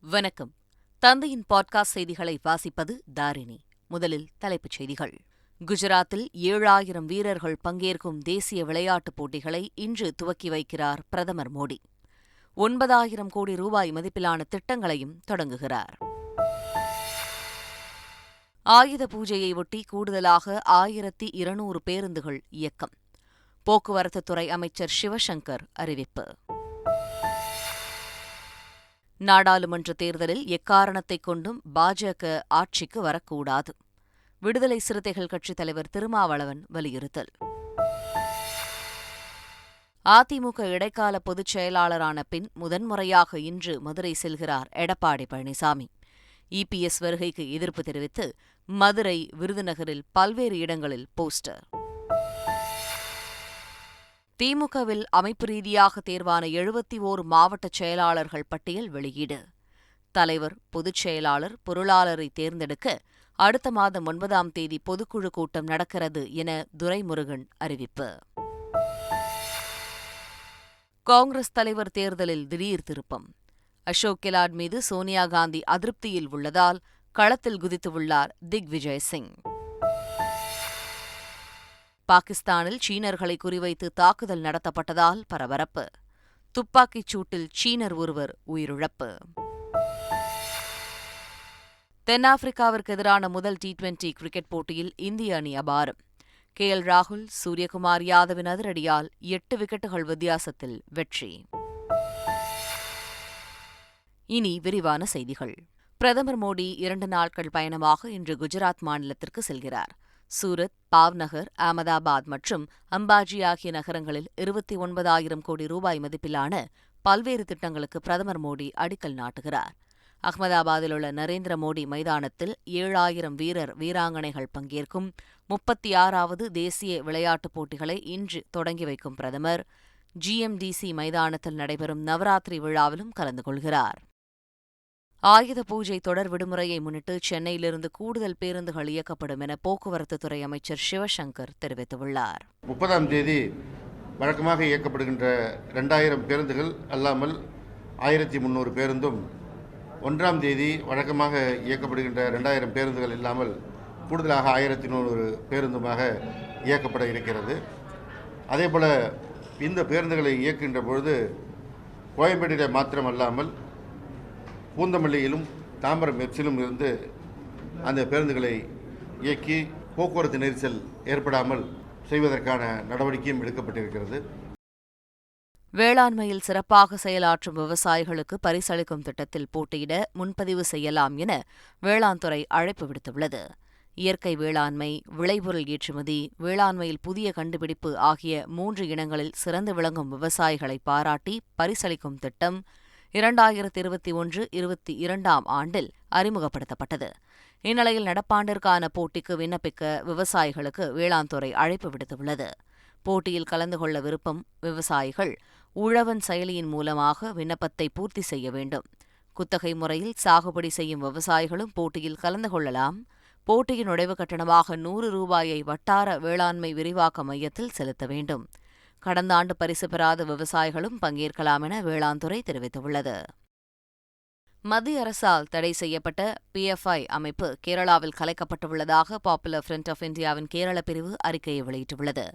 வணக்கம். தந்தையின் பாட்காஸ்ட் செய்திகளை வாசிப்பது தாரிணி. முதலில் தலைப்புச் செய்திகள். குஜராத்தில் ஏழாயிரம் வீரர்கள் பங்கேற்கும் தேசிய விளையாட்டுப் போட்டிகளை இன்று துவக்கி வைக்கிறார் பிரதமர் மோடி. ஒன்பதாயிரம் கோடி ரூபாய் மதிப்பிலான திட்டங்களையும் தொடங்குகிறார். ஆயுத பூஜையை ஒட்டி கூடுதலாக ஆயிரத்தி இருநூறு பேருந்துகள் இயக்கம். போக்குவரத்துத்துறை அமைச்சர் சிவசங்கர் அறிவிப்பு. நாடாளுமன்ற தேர்தலில் எக்காரணத்தைக் கொண்டும் பாஜக ஆட்சிக்கு வரக்கூடாது. விடுதலை சிறுத்தைகள் கட்சித் தலைவர் திருமாவளவன் வலியுறுத்தல். அதிமுக இடைக்கால பொதுச் செயலாளரான பின் முதன்முறையாக இன்று மதுரை செல்கிறார் எடப்பாடி பழனிசாமி. இபிஎஸ் வருகைக்கு எதிர்ப்பு தெரிவித்து மதுரை விருதுநகரில் பல்வேறு இடங்களில் போஸ்டர். திமுகவில் அமைப்பு ரீதியாக தேர்வான எழுபத்தி ஓர் மாவட்ட செயலாளர்கள் பட்டியல் வெளியீடு. தலைவர் பொதுச் செயலாளர் பொருளாளரை தேர்ந்தெடுக்க அடுத்த மாதம் ஒன்பதாம் தேதி பொதுக்குழு கூட்டம் நடக்கிறது என துரைமுருகன் அறிவிப்பு. காங்கிரஸ் தலைவர் தேர்தலில் திடீர் திருப்பம். அசோக் கெலாட் மீது சோனியா காந்தி அதிருப்தியில் உள்ளதால் களத்தில் குதித்துள்ளார் திக்விஜய் சிங். பாகிஸ்தானில் சீனர்களை குறிவைத்து தாக்குதல் நடத்தப்பட்டதால் பரபரப்பு. துப்பாக்கிச் சூட்டில் சீனர் ஒருவர் உயிரிழப்பு. தென்னாப்பிரிக்காவிற்கு எதிரான முதல் டி டுவெண்டி கிரிக்கெட் போட்டியில் இந்திய அணி அபாரம். கே எல் ராகுல் சூரியகுமார் யாதவின் அதிரடியால் எட்டு விக்கெட்டுகள் வித்தியாசத்தில் வெற்றி. இனி விரிவான செய்திகள். பிரதமர் மோடி இரண்டு நாட்கள் பயணமாக இன்று குஜராத் மாநிலத்திற்கு செல்கிறார். சூரத் பாவ்நகர் அகமதாபாத் மற்றும் அம்பாஜி ஆகிய நகரங்களில் இருபத்தி ஒன்பதாயிரம் கோடி ரூபாய் மதிப்பிலான பல்வேறு திட்டங்களுக்கு பிரதமர் மோடி அடிக்கல் நாட்டுகிறார். அகமதாபாத்தில் உள்ள நரேந்திர மோடி மைதானத்தில் ஏழாயிரம் வீரர் வீராங்கனைகள் பங்கேற்கும் முப்பத்தி ஆறாவது தேசிய விளையாட்டுப் போட்டிகளை இன்று தொடங்கி வைக்கும் பிரதமர். ஜிஎம்டிசி மைதானத்தில் நடைபெறும் நவராத்திரி விழாவிலும் கலந்து கொள்கிறார். ஆயுத பூஜை தொடர் விடுமுறையை முன்னிட்டு சென்னையிலிருந்து கூடுதல் பேருந்துகள் இயக்கப்படும் என போக்குவரத்துத்துறை அமைச்சர் சிவசங்கர் தெரிவித்துள்ளார். முப்பதாம் தேதி வழக்கமாக இயக்கப்படுகின்ற ரெண்டாயிரம் பேருந்துகள் அல்லாமல் ஆயிரத்தி முந்நூறு பேருந்தும் ஒன்றாம் தேதி வழக்கமாக இயக்கப்படுகின்ற ரெண்டாயிரம் பேருந்துகள் இல்லாமல் கூடுதலாக ஆயிரத்தி நூறு பேருந்துமாக இயக்கப்பட இருக்கிறது. அதேபோல் இந்த பேருந்துகளை இயக்குகின்ற பொழுது கோயம்பேட்டில் மாத்திரமல்லாமல் பூந்தமல்லியிலும் தாம்பரம் எப்சிலும் இருந்து அந்த பேருந்துகளை இயக்கி போக்குவரத்து நெரிசல் ஏற்படாமல் செய்வதற்கான நடவடிக்கையும் எடுக்கப்பட்டிருக்கிறது. வேளாண்மையில் சிறப்பாக செயலாற்றும் விவசாயிகளுக்கு பரிசளிக்கும் திட்டத்தில் போட்டியிட முன்பதிவு செய்யலாம் என வேளாண் துறை அழைப்பு விடுத்துள்ளது. இயற்கை வேளாண்மை விளைபொருள் ஏற்றுமதி வேளாண்மையில் புதிய கண்டுபிடிப்பு ஆகிய மூன்று இனங்களில் சிறந்து விளங்கும் விவசாயிகளை பாராட்டி பரிசளிக்கும் திட்டம் இரண்டாயிரத்தி இருபத்தி ஒன்று இருபத்தி இரண்டாம் ஆண்டில் அறிமுகப்படுத்தப்பட்டது. இந்நிலையில் நடப்பாண்டிற்கான போட்டிக்கு விண்ணப்பிக்க விவசாயிகளுக்கு வேளாண் துறை அழைப்பு விடுத்துள்ளது. போட்டியில் கலந்து கொள்ள விருப்பம் விவசாயிகள் உழவன் செயலியின் மூலமாக விண்ணப்பத்தை பூர்த்தி செய்ய வேண்டும். குத்தகை முறையில் சாகுபடி செய்யும் விவசாயிகளும் போட்டியில் கலந்து கொள்ளலாம். போட்டியின் நுழைவு கட்டணமாக நூறு ரூபாயை வட்டார வேளாண்மை விரிவாக்க மையத்தில் செலுத்த வேண்டும். கடந்த ஆண்டு பரிசு பெறாத விவசாயிகளும் பங்கேற்கலாம் என வேளாண் துறை தெரிவித்துள்ளது. மத்திய அரசால் தடை செய்யப்பட்ட பிஎஃப்ஐ அமைப்பு கேரளாவில் கலைக்கப்பட்டுள்ளதாக பாப்புலர் ஃப்ரண்ட் ஆஃப் இந்தியாவின் கேரள பிரிவு அறிக்கையை வெளியிட்டுள்ளது.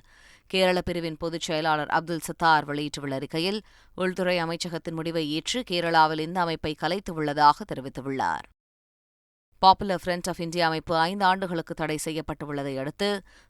கேரள பிரிவின் பொதுச் செயலாளர் அப்துல் சத்தார் வெளியிட்டுள்ள அறிக்கையில் உள்துறை அமைச்சகத்தின் முடிவை ஏற்று கேரளாவில் இந்த அமைப்பை கலைத்துள்ளதாக தெரிவித்துள்ளார். பாப்புலர் ஃப்ரண்ட் ஆஃப் இந்தியா அமைப்பு ஐந்து ஆண்டுகளுக்கு தடை செய்யப்பட்டுள்ளதை அடுத்து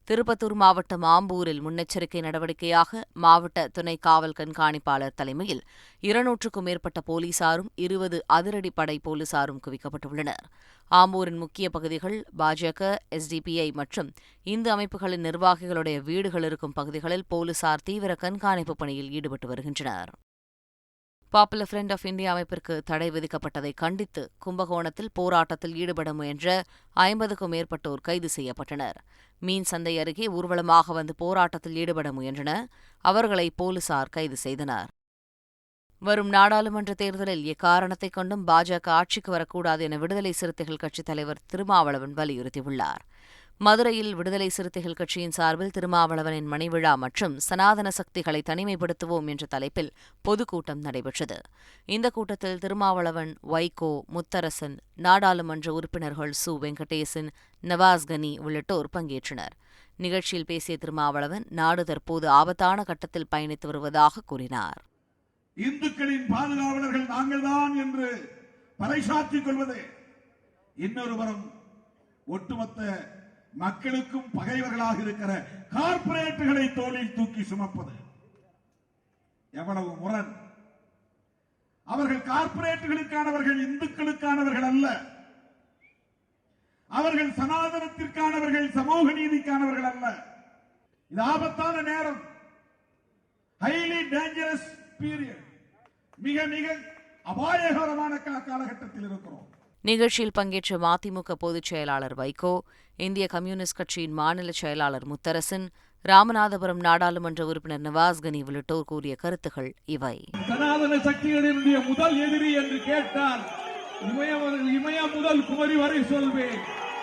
திருப்பத்தூர் மாவட்டம் ஆம்பூரில் முன்னெச்சரிக்கை நடவடிக்கையாக மாவட்ட துணை காவல் கண்காணிப்பாளர் தலைமையில் இருநூற்றுக்கும் மேற்பட்ட போலீசாரும் இருபது அதிரடிப்படை போலீசாரும் குவிக்கப்பட்டுள்ளனர். ஆம்பூரின் முக்கிய பகுதிகள் பாஜக எஸ்டிபிஐ மற்றும் இந்து அமைப்புகளின் நிர்வாகிகளுடைய வீடுகள் இருக்கும் பகுதிகளில் போலீசார் தீவிர கண்காணிப்பு பணியில் ஈடுபட்டு வருகின்றனர். பாப்புலர் ஃப்ரண்ட் ஆஃப் இந்தியா அமைப்பிற்கு தடை விதிக்கப்பட்டதை கண்டித்து கும்பகோணத்தில் போராட்டத்தில் ஈடுபட முயன்ற ஐம்பதுக்கும் மேற்பட்டோர் கைது செய்யப்பட்டனர். மீன் சந்தை அருகே ஊர்வலமாக வந்து போராட்டத்தில் ஈடுபட முயன்றனர் அவர்களை போலீசார் கைது செய்தனர். வரும் நாடாளுமன்ற தேர்தலில் எக்காரணத்தைக் கொண்டும் பாஜக ஆட்சிக்கு வரக்கூடாது என விடுதலை சிறுத்தைகள் கட்சித் தலைவர் திருமாவளவன் வலியுறுத்தியுள்ளார். மதுரையில் விடுதலை சிறுத்தைகள் கட்சியின் சார்பில் திருமாவளவனின் மணிவிழா மற்றும் சனாதன சக்திகளை தனிமைப்படுத்துவோம் என்ற தலைப்பில் பொதுக்கூட்டம் நடைபெற்றது. இந்த கூட்டத்தில் திருமாவளவன் வைகோ முத்தரசன் நாடாளுமன்ற உறுப்பினர்கள் சு. வெங்கடேசன் நவாஸ் கனி உள்ளிட்டோர் பங்கேற்றனர். நிகழ்ச்சியில் பேசிய திருமாவளவன் நாடு தற்போது ஆபத்தான கட்டத்தில் பயணித்து வருவதாக கூறினார். இந்துக்களின் பாதுகாவலர்கள் நாங்கள்தான் என்று பறைசாற்றிக் கொள்வது. இன்னொருவரும் ஒட்டுமொத்த மக்களுக்கும் பகைவர்களாக இருக்கிற கார்பரேட்டுகளை தோளில் தூக்கி சுமப்பது. எவ்வளவு முரண். அவர்கள் கார்பரேட்டுகளுக்கானவர்கள் இந்துக்களுக்கானவர்கள் அல்ல அவர்கள் சனாதனத்திற்கானவர்கள் சமூக நீதிக்கானவர்கள் அல்ல இது ஆபத்தான நேரம். ஹைலி டேஞ்சரஸ் பீரியட் மிக மிக அபாயகரமான காலகட்டத்தில் இருக்கிறோம். நிகழ்ச்சியில் பங்கேற்ற மதிமுக பொதுச் செயலாளர் வைகோ இந்திய கம்யூனிஸ்ட் கட்சியின் மாநில செயலாளர் முத்தரசன் ராமநாதபுரம் நாடாளுமன்ற உறுப்பினர் நவாஸ் கனி உள்ளிட்டோர் கூறிய கருத்துகள் இவை. சனாதன சக்திகளினுடைய முதல் எதிரி என்று கேட்டால் இமயம் முதல் குமரி வரை சொல்வேன்.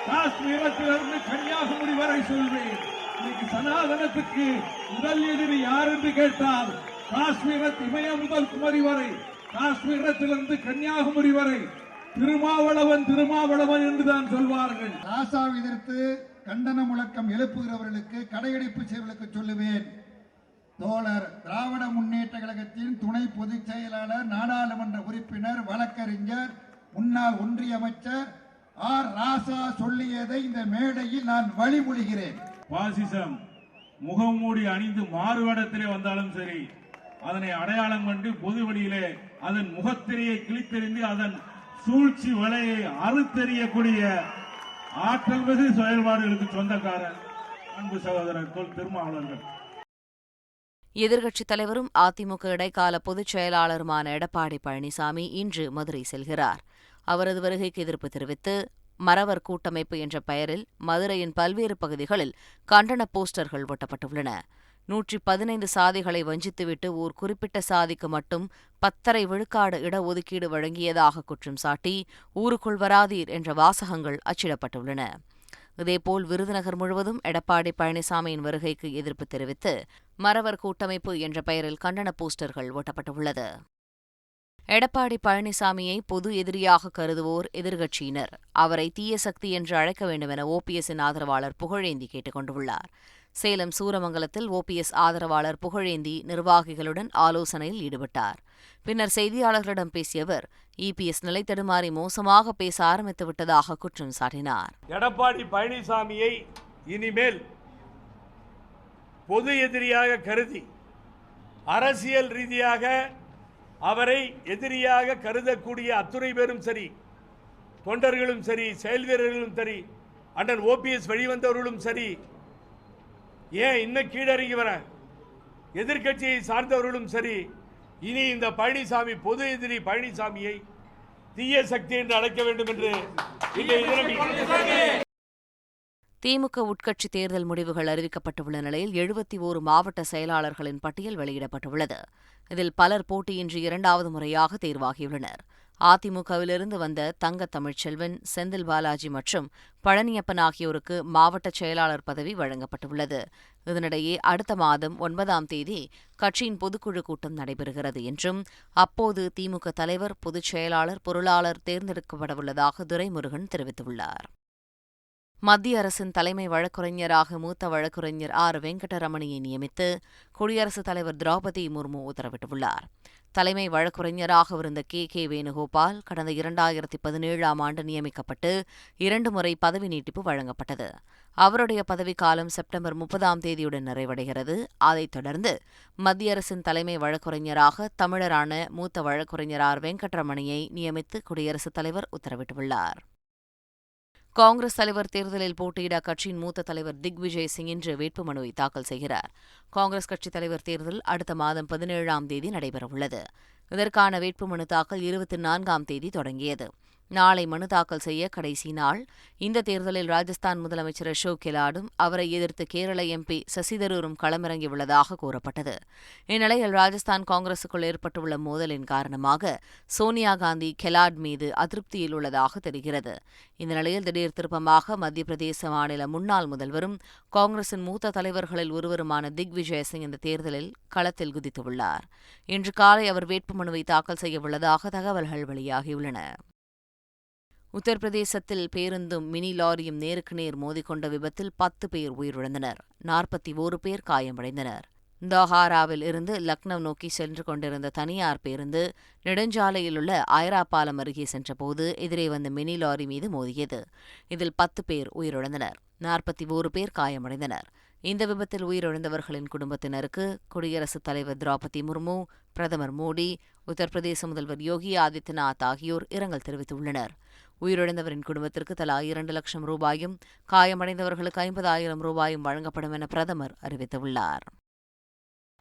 காஷ்மீரத்திலிருந்து கன்னியாகுமரி வரை சொல்வேன். இன்னைக்கு சனாதனத்துக்கு முதல் எதிரி யார் என்று கேட்டால் காஷ்மீரத் இமயம் முதல் குமரி வரை காஷ்மீரத்திலிருந்து கன்னியாகுமரி வரை திருமாவளவன் திருமாவளவன் என்றுதான் சொல்வார்கள். ராசாவை எதிர்த்து கண்டன முழக்கம் எழுப்புகிறவர்களுக்கு கடையடைப்பு செய்வர்களுக்கு சொல்லுவேன். தோழர் திராவிட முன்னேற்ற கழகத்தின் துணை பொதுச் செயலாளர் நாடாளுமன்ற உறுப்பினர் வழக்கறிஞர் முன்னாள் ஒன்றிய அமைச்சர் ஆர். ராசா சொல்லியதை இந்த மேடையில் நான் வழிமொழிகிறேன். பாசிசம் முகமூடி அணிந்து மாறுவேடத்திலே வந்தாலும் சரி அதனை அடையாளம் கண்டு பொது வழியிலே அதன் முகத்திரையை கிழித்தெறிந்து அதன் சூழ்ச்சி வலையை அறுத்தெறியக்கூடிய ஆற்றல் மிகு செயல்பாடுகளுக்கு சொந்தக்காரர் அன்பு சகோதரர் தொல் எதிர்க்கட்சித் தலைவரும் அதிமுக இடைக்கால பொதுச் செயலாளருமான எடப்பாடி பழனிசாமி இன்று மதுரை செல்கிறார். அவரது வருகைக்கு எதிர்ப்பு தெரிவித்து மறவர் கூட்டமைப்பு என்ற பெயரில் மதுரையின் பல்வேறு பகுதிகளில் கண்டன போஸ்டர்கள் ஒட்டப்பட்டுள்ளன. நூற்றி பதினைந்து சாதிகளை வஞ்சித்துவிட்டு ஓர் குறிப்பிட்ட சாதிக்கு மட்டும் பத்தரை விழுக்காடு இடஒதுக்கீடு வழங்கியதாக குற்றம் சாட்டி ஊருக்குள் வராதீர் என்ற வாசகங்கள் அச்சிடப்பட்டுள்ளன. இதேபோல் விருதுநகர் முழுவதும் எடப்பாடி பழனிசாமியின் வருகைக்கு எதிர்ப்பு தெரிவித்து மறவர் கூட்டமைப்பு என்ற பெயரில் கண்டன போஸ்டர்கள் ஒட்டப்பட்டுள்ளது. எடப்பாடி பழனிசாமியை பொது எதிரியாக கருதுவோர் எதிர்க்கட்சியினர். அவரை தீய சக்தி என்று அழைக்க வேண்டுமென ஓபிஎஸ்ஸின் ஆதரவாளர் புகழேந்தி கேட்டுக் கொண்டுள்ளார். சேலம் சூரமங்கலத்தில் ஓபிஎஸ் ஆதரவாளர் புகழேந்தி நிர்வாகிகளுடன் ஆலோசனையில் ஈடுபட்டார். பின்னர் செய்தியாளர்களிடம் பேசிய அவர் இபிஎஸ் நிலை தடுமாறி மோசமாக பேச ஆரம்பித்து விட்டதாக குற்றம் சாட்டினார். எடப்பாடி பழனிசாமியை இனிமேல் பொது எதிரியாக கருதி அரசியல் ரீதியாக அவரை எதிரியாக கருதக்கூடிய அத்துறை பேரும் சரி தொண்டர்களும் சரி செயல் வீரர்களும் சரி அண்ணன் ஓபிஎஸ் வெளிவந்தவர்களும் சரி ஏன் இன்னும் கீழறங்கி வர எதிர்க்கட்சியை சார்ந்தவர்களும் சரி இனி இந்த பழனிசாமி பொது எதிரி பழனிசாமியை தீய சக்தி என்று அழைக்க வேண்டும் என்று திமுக உட்கட்சி தேர்தல் முடிவுகள் அறிவிக்கப்பட்டுள்ள நிலையில் எழுபத்தி ஓரு மாவட்ட செயலாளர்களின் பட்டியல் வெளியிடப்பட்டுள்ளது. இதில் பலர் போட்டியின்றி இரண்டாவது முறையாக தேர்வாகியுள்ளனர். அதிமுகவிலிருந்து வந்த தங்க தமிழ்ச்செல்வன் செந்தில் பாலாஜி மற்றும் பழனியப்பன் ஆகியோருக்கு மாவட்ட செயலாளர் பதவி வழங்கப்பட்டுள்ளது. இதனிடையே அடுத்த மாதம் ஒன்பதாம் தேதி கட்சியின் பொதுக்குழு கூட்டம் நடைபெறுகிறது என்றும் அப்போது திமுக தலைவர் பொதுச் செயலாளர் பொருளாளர் தேர்ந்தெடுக்கப்படவுள்ளதாக துரைமுருகன் தெரிவித்துள்ளார். மத்திய அரசின் தலைமை வழக்குரைஞராக மூத்த வழக்குரைஞர் ஆர். வெங்கடரமணியை நியமித்து குடியரசுத் தலைவர் திரௌபதி முர்மு உத்தரவிட்டுள்ளார். தலைமை வழக்குரைஞராக இருந்த கே. கே. வேணுகோபால் கடந்த இரண்டாயிரத்தி பதினேழாம் ஆண்டு நியமிக்கப்பட்டு இரண்டு முறை பதவி நீட்டிப்பு வழங்கப்பட்டது. அவருடைய பதவிக்காலம் செப்டம்பர் முப்பதாம் தேதியுடன் நிறைவடைகிறது. அதைத் தொடர்ந்து மத்திய அரசின் தலைமை வழக்குரைஞராக தமிழரான மூத்த வழக்குரைஞர் ஆர். வெங்கட்ரமணியை நியமித்து குடியரசுத் தலைவர் உத்தரவிட்டுள்ளார். காங்கிரஸ் தலைவர் தேர்தலில் போட்டியிட அக்கட்சியின் மூத்த தலைவர் திக்விஜய் சிங் இன்று வேட்புமனுவை தாக்கல் செய்கிறார். காங்கிரஸ் கட்சித் தலைவர் தேர்தல் அடுத்த மாதம் பதினேழாம் தேதி நடைபெறவுள்ளது. இதற்கான வேட்புமனு தாக்கல் இருபத்தி நான்காம் தேதி தொடங்கியது. நாளை மனு தாக்கல் செய்ய கடைசி நாள். இந்த தேர்தலில் ராஜஸ்தான் முதலமைச்சர் அசோக் கெலாடும் அவரை எதிர்த்து கேரள எம்பி சசிதரூரும் களமிறங்கியுள்ளதாக கூறப்பட்டது. இந்நிலையில் ராஜஸ்தான் காங்கிரசுக்குள் ஏற்பட்டுள்ள மோதலின் காரணமாக சோனியா காந்தி கெலாட் மீது அதிருப்தியில் உள்ளதாக தெரிகிறது. இந்த நிலையில் திடீர் திருப்பமாக மத்திய பிரதேச மாநில முன்னாள் முதல்வரும் காங்கிரசின் மூத்த தலைவர்களில் ஒருவருமான திக்விஜய் சிங் இந்த தேர்தலில் களத்தில் குதித்துள்ளார் இன்று காலை அவர் வேட்புமனுவை தாக்கல் செய்யவுள்ளதாக தகவல்கள் வெளியாகியுள்ளன. உத்தரப்பிரதேசத்தில் பேருந்தும் மினி லாரியும் நேருக்கு நேர் மோதிக்கொண்ட விபத்தில் பத்து பேர் உயிரிழந்தனர். நாற்பத்தி ஓரு பேர் காயமடைந்தனர். தோஹாராவில் இருந்து லக்னோ நோக்கி சென்று கொண்டிருந்த தனியார் பேருந்து நெடுஞ்சாலையில் உள்ள ஐரா பாலம் அருகே சென்றபோது எதிரே வந்த மினி லாரி மீது மோதியது. இதில் பத்து பேர் உயிரிழந்தனர். நாற்பத்தி ஓரு பேர் காயமடைந்தனர். இந்த விபத்தில் உயிரிழந்தவர்களின் குடும்பத்தினருக்கு குடியரசுத் தலைவர் திரௌபதி முர்மு பிரதமர் மோடி உத்தரப்பிரதேச முதல்வர் யோகி ஆதித்யநாத் ஆகியோர் இரங்கல் தெரிவித்துள்ளனர். உயிரிழந்தவரின் குடும்பத்திற்கு தலா இரண்டு லட்சம் ரூபாயும் காயமடைந்தவர்களுக்கு ஐம்பதாயிரம் ரூபாயும் வழங்கப்படும் என பிரதமர் அறிவித்துள்ளார்.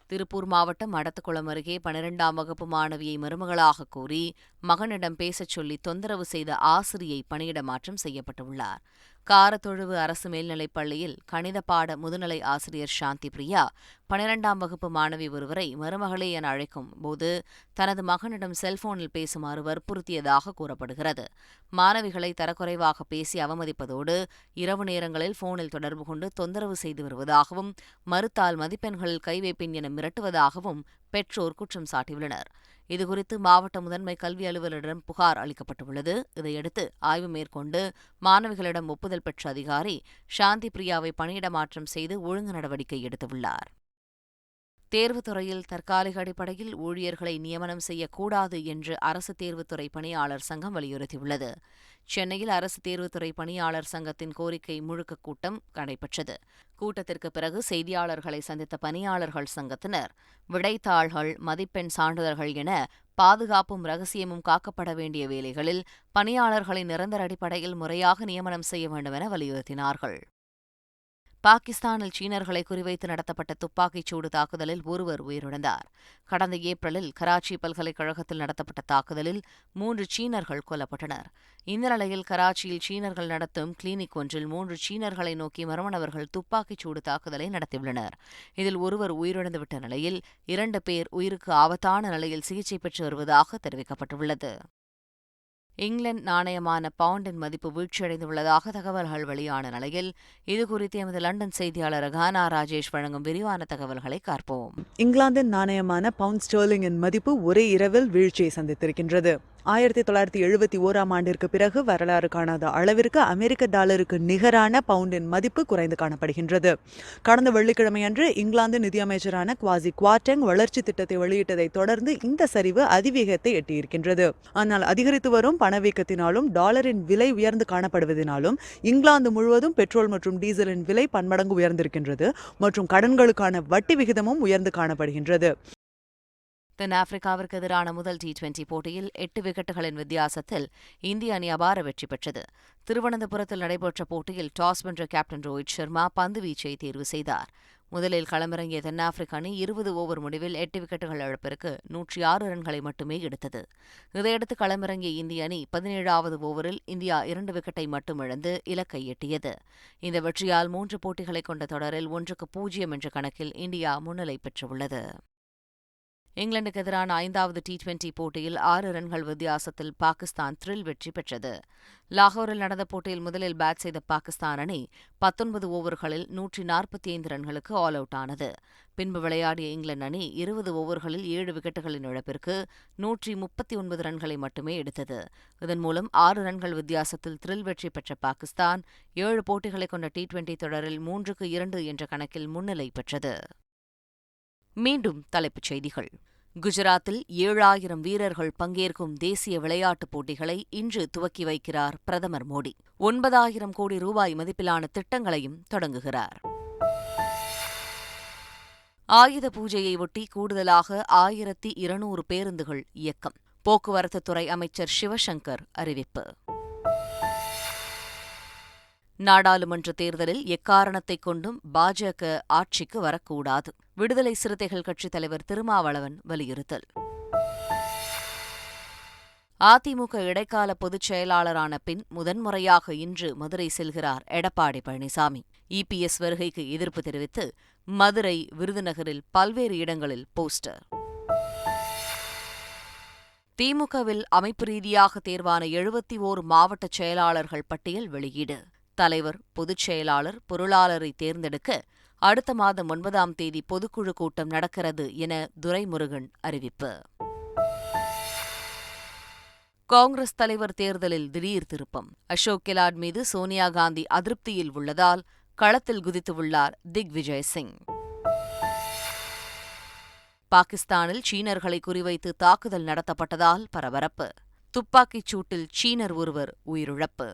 திருப்பூர் மாவட்டம் மடத்துக்குளம் அருகே பனிரெண்டாம் வகுப்பு மாணவியை மருமகளாக கூறி மகனிடம் பேசச் சொல்லி தொந்தரவு செய்த ஆசிரியை பணியிட மாற்றம் செய்யப்பட்டுள்ளார். காரத்தொழுவு அரசு மேல்நிலைப் பள்ளியில் கணித பாட முதுநிலை ஆசிரியர் சாந்தி பிரியா பனிரெண்டாம் வகுப்பு மாணவி ஒருவரை மருமகளே என அழைக்கும் போது தனது மகனிடம் செல்போனில் பேசுமாறு வற்புறுத்தியதாக கூறப்படுகிறது. மாணவிகளை தரக்குறைவாக பேசி அவமதிப்பதோடு இரவு நேரங்களில் போனில் தொடர்பு கொண்டு தொந்தரவு செய்து வருவதாகவும் மறுத்தால் மதிப்பெண்களில் கைவைப்பின் என மிரட்டுவதாகவும் பெற்றோர் குற்றம் சாட்டியுள்ளனர். இதுகுறித்து மாவட்ட முதன்மை கல்வி அலுவலரிடம் புகார் அளிக்கப்பட்டுள்ளது. இதையடுத்து ஆய்வு மேற்கொண்டு மாணவிகளிடம் ஒப்புதல் பெற்ற அதிகாரி சாந்தி பிரியாவை பணியிட மாற்றம் செய்து ஒழுங்கு நடவடிக்கை எடுத்துள்ளார். தேர்வுத் துறையில் தற்காலிக அடிப்படையில் ஊழியர்களை நியமனம் செய்யக்கூடாது என்று அரசு தேர்வுத்துறை பணியாளர் சங்கம் வலியுறுத்தியுள்ளது. சென்னையில் அரசு தேர்வுத்துறை பணியாளர் சங்கத்தின் கோரிக்கை முழுக்க கூட்டம் நடைபெற்றது. கூட்டத்திற்கு பிறகு செய்தியாளர்களை சந்தித்த பணியாளர்கள் சங்கத்தினர் விடைத்தாள்கள் மதிப்பெண் சான்றிதழ்கள் என பாதுகாப்பும் ரகசியமும் காக்கப்பட வேண்டிய வேலைகளில் பணியாளர்களை நிரந்தர அடிப்படையில் முறையாக நியமனம் செய்ய வேண்டும் என வலியுறுத்தினார்கள். பாகிஸ்தானில் சீனர்களை குறிவைத்து நடத்தப்பட்ட துப்பாக்கிச் சூடு தாக்குதலில் ஒருவர் உயிரிழந்தார். கடந்த ஏப்ரலில் கராச்சி பல்கலைக்கழகத்தில் நடத்தப்பட்ட தாக்குதலில் மூன்று சீனர்கள் கொல்லப்பட்டனர். இந்த நிலையில் கராச்சியில் சீனர்கள் நடத்தும் கிளினிக் ஒன்றில் மூன்று சீனர்களை நோக்கி மர்மணவர்கள் துப்பாக்கிச் சூடு தாக்குதலை நடத்தியுள்ளனர். இதில் ஒருவர் உயிரிழந்துவிட்ட நிலையில் இரண்டு பேர் உயிருக்கு ஆபத்தான நிலையில் சிகிச்சை பெற்று வருவதாக தெரிவிக்கப்பட்டுள்ளது. இங்கிலாந்து நாணயமான பவுண்டின் மதிப்பு வீழ்ச்சியடைந்துள்ளதாக தகவல்கள் வெளியான நிலையில் இதுகுறித்து எமது லண்டன் செய்தியாளர் கானா ராஜேஷ் வழங்கும் விரிவான தகவல்களை பார்ப்போம் இங்கிலாந்தின் நாணயமான பவுண்ட் ஸ்டெர்லிங்கின் மதிப்பு ஒரே இரவில் வீழ்ச்சியை சந்தித்திருக்கின்றது. ஆயிரத்தி தொள்ளாயிரத்தி எழுபத்தி ஓராம் ஆண்டிற்கு பிறகு வரலாறு காணாத அளவிற்கு அமெரிக்க டாலருக்கு நிகரான பவுண்டின் மதிப்பு குறைந்து காணப்படுகின்றது. கடந்த வெள்ளிக்கிழமையன்று இங்கிலாந்து நிதியமைச்சரான குவாசி குவாட்டெங் வளர்ச்சி திட்டத்தை வெளியிட்டதை தொடர்ந்து இந்த சரிவு அதிவேகத்தை எட்டியிருக்கின்றது. ஆனால் அதிகரித்து வரும் பணவீக்கத்தினாலும் டாலரின் விலை உயர்ந்து காணப்படுவதனாலும் இங்கிலாந்து முழுவதும் பெட்ரோல் மற்றும் டீசலின் விலை பன்மடங்கு உயர்ந்திருக்கின்றது மற்றும் கடன்களுக்கான வட்டி விகிதமும் உயர்ந்து காணப்படுகின்றது. தென்னாப்பிரிக்காவிற்கு எதிரான முதல் டி டுவெண்டி போட்டியில் எட்டு விக்கெட்டுகளின் வித்தியாசத்தில் இந்திய அணி அபார வெற்றி பெற்றது. திருவனந்தபுரத்தில் நடைபெற்ற போட்டியில் டாஸ் வென்ற கேப்டன் ரோஹித் சர்மா பந்து வீச்சை தேர்வு செய்தார். முதலில் களமிறங்கிய தென்னாப்பிரிக்க அணி இருபது ஓவர் முடிவில் எட்டு விக்கெட்டுகள் இழப்பிற்கு நூற்றி ஆறு ரன்களை மட்டுமே எடுத்தது. இதையடுத்து களமிறங்கிய இந்திய அணி பதினேழாவது ஓவரில் இந்தியா இரண்டு விக்கெட்டை மட்டும் இழந்து இலக்கை எட்டியது. இந்த வெற்றியால் மூன்று போட்டிகளை கொண்ட தொடரில் ஒன்றுக்கு பூஜ்ஜியம் என்ற கணக்கில் இந்தியா முன்னிலை பெற்றுள்ளது. இங்கிலாந்துக்கு எதிரான ஐந்தாவது டி டுவெண்டி போட்டியில் ஆறு ரன்கள் வித்தியாசத்தில் பாகிஸ்தான் த்ரில் வெற்றி பெற்றது. லாகூரில் நடந்த போட்டியில் முதலில் பேட் செய்த பாகிஸ்தான் அணி பத்தொன்பது ஓவர்களில் நூற்றி நாற்பத்தி ஐந்து ரன்களுக்கு ஆல் அவுட் ஆனது. பின்பு விளையாடிய இங்கிலாந்து அணி இருபது ஓவர்களில் ஏழு விக்கெட்டுகளின் இழப்பிற்கு நூற்றி முப்பத்தி ஒன்பது ரன்களை மட்டுமே எடுத்தது. இதன் மூலம் ஆறு ரன்கள் வித்தியாசத்தில் த்ரில் வெற்றி பெற்ற பாகிஸ்தான் ஏழு போட்டிகளை கொண்ட டி டுவெண்டி தொடரில் மூன்றுக்கு இரண்டு என்ற கணக்கில் முன்னிலை பெற்றது. மீண்டும் தலைப்புச் செய்திகள். குஜராத்தில் ஏழாயிரம் வீரர்கள் பங்கேற்கும் தேசிய விளையாட்டுப் போட்டிகளை இன்று துவக்கி வைக்கிறார் பிரதமர் மோடி. ஒன்பதாயிரம் கோடி ரூபாய் மதிப்பிலான திட்டங்களையும் தொடங்குகிறார். ஆயுத பூஜையை ஒட்டி கூடுதலாக ஆயிரத்தி இருநூறு பேருந்துகள் இயக்கம். போக்குவரத்துத்துறை அமைச்சர் சிவசங்கர் அறிவிப்பு. நாடாளுமன்ற தேர்தலில் எக்காரணத்தைக் கொண்டும் பாஜக ஆட்சிக்கு வரக்கூடாது. விடுதலை சிறுத்தைகள் கட்சித் தலைவர் திருமாவளவன் வலியுறுத்தல். அதிமுக இடைக்கால பொதுச் செயலாளரான பின் முதன்முறையாக இன்று மதுரை செல்கிறார் எடப்பாடி பழனிசாமி. இபிஎஸ் வருகைக்கு எதிர்ப்பு தெரிவித்து மதுரை விருதுநகரில் பல்வேறு இடங்களில் போஸ்டர். திமுகவில் அமைப்பு ரீதியாக தேர்வான எழுபத்தி ஓரு மாவட்ட செயலாளர்கள் பட்டியல் வெளியீடு. தலைவர் பொதுச் செயலாளர் பொருளாளரை தேர்ந்தெடுக்க அடுத்த மாதம் ஒன்பதாம் தேதி பொதுக்குழு கூட்டம் நடக்கிறது என துரைமுருகன் அறிவிப்பு. காங்கிரஸ் தலைவர் தேர்தலில் திடீர் திருப்பம். அசோக் கெலாட் மீது சோனியா காந்தி அதிருப்தியில் உள்ளதால் களத்தில் குதித்துள்ளார் திக்விஜய் சிங் பாகிஸ்தானில் சீனர்களை குறிவைத்து தாக்குதல் நடத்தப்பட்டதால் பரபரப்பு. துப்பாக்கிச் சூட்டில் சீனர் ஒருவர் உயிரிழப்பு.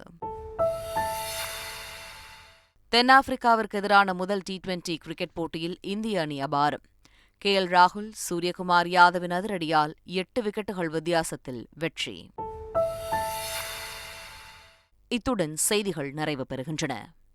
தென்னாப்பிரிக்காவிற்கு எதிரான முதல் டி டுவெண்டி கிரிக்கெட் போட்டியில் இந்திய அணி அபாரம். கே எல் ராகுல் சூரியகுமார் யாதவின் அதிரடியால் எட்டு விக்கெட்டுகள் வித்தியாசத்தில் வெற்றி. இத்துடன் செய்திகள் நிறைவு பெறுகின்றன.